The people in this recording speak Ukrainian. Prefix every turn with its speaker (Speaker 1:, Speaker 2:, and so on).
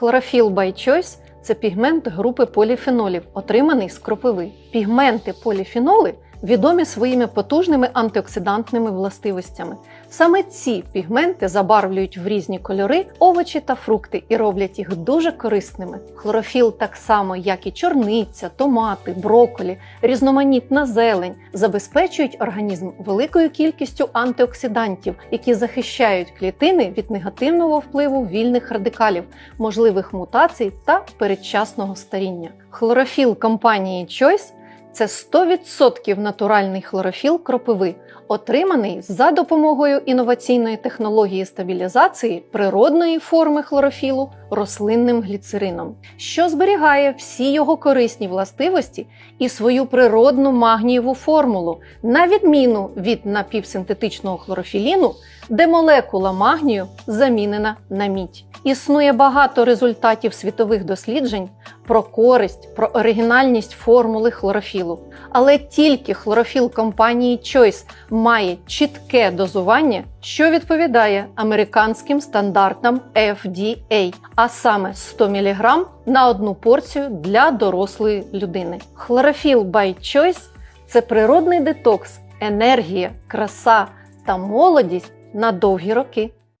Speaker 1: Хлорофіл Choice – це пігмент групи поліфенолів, отриманий з кропиви. Пігменти поліфеноли відомі своїми потужними антиоксидантними властивостями. Саме ці пігменти забарвлюють в різні кольори овочі та фрукти і роблять їх дуже корисними. Хлорофіл, так само як і чорниця, томати, броколі, різноманітна зелень, забезпечують організм великою кількістю антиоксидантів, які захищають клітини від негативного впливу вільних радикалів, можливих мутацій та передчасного старіння. Хлорофіл компанії Choice це 100% натуральний хлорофіл кропиви, отриманий за допомогою інноваційної технології стабілізації природної форми хлорофілу рослинним гліцерином, що зберігає всі його корисні властивості і свою природну магнієву формулу, на відміну від напівсинтетичного хлорофіліну, де молекула магнію замінена на мідь. Існує багато результатів світових досліджень про користь, про оригінальність формули хлорофілу. Але тільки хлорофіл компанії Choice має чітке дозування, що відповідає американським стандартам FDA, а саме 100 мг на одну порцію для дорослої людини. Хлорофіл by Choice – це природний детокс, енергія, краса та молодість на довгі роки.